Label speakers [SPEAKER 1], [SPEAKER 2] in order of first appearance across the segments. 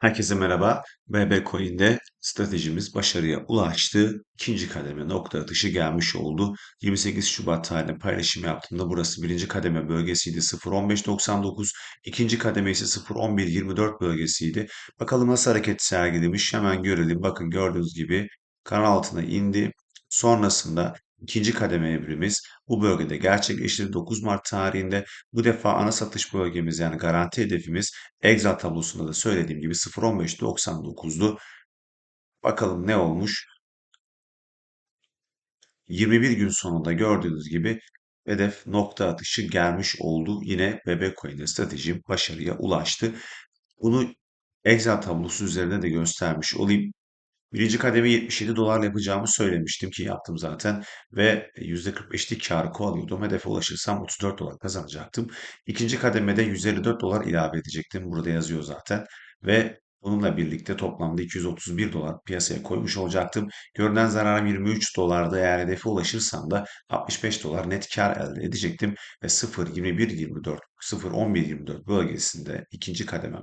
[SPEAKER 1] Herkese merhaba. BB Coin'de stratejimiz başarıya ulaştı. İkinci kademe nokta atışı gelmiş oldu. 28 Şubat tarihinde paylaşım yaptığımda burası birinci kademe bölgesiydi 0.15.99. ikinci kademe ise 0.11.24 bölgesiydi. Bakalım nasıl hareket sergilemiş hemen görelim. Bakın gördüğünüz gibi kanal altına indi. Sonrasında ikinci kademe evrimiz bu bölgede gerçekleşti. 9 Mart tarihinde bu defa ana satış bölgemiz yani garanti hedefimiz Excel tablosunda da söylediğim gibi 0.15.99'du. Bakalım ne olmuş? 21 gün sonunda gördüğünüz gibi hedef nokta atışı gelmiş oldu. Yine bebek coin'de stratejim başarıya ulaştı. Bunu Excel tablosu üzerinde de göstermiş olayım. Birinci kademe 77 dolarla yapacağımı söylemiştim ki yaptım zaten ve %45'lik karı kovalıyordum. Hedefe ulaşırsam 34 dolar kazanacaktım. İkinci kademede 154 dolar ilave edecektim. Burada yazıyor zaten ve bununla birlikte toplamda 231 dolar piyasaya koymuş olacaktım. Görünen zararım 23 dolarda eğer hedefe ulaşırsam da 65 dolar net kar elde edecektim ve 0.21.24 0.11.24 bölgesinde ikinci kademem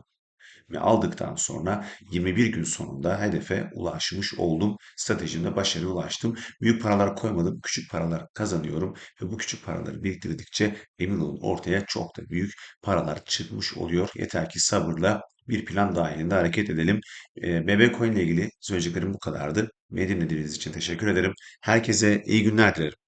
[SPEAKER 1] ve aldıktan sonra 21 gün sonunda hedefe ulaşmış oldum. Stratejimde başarıya ulaştım. Büyük paralar koymadım, küçük paralar kazanıyorum ve bu küçük paraları biriktirdikçe emin olun ortaya çok da büyük paralar çıkmış oluyor. Yeter ki sabırla bir plan dahilinde hareket edelim. E, BB Coin ile ilgili söyleyeceklerim bu kadardı. Beni dinlediğiniz için teşekkür ederim. Herkese iyi günler dilerim.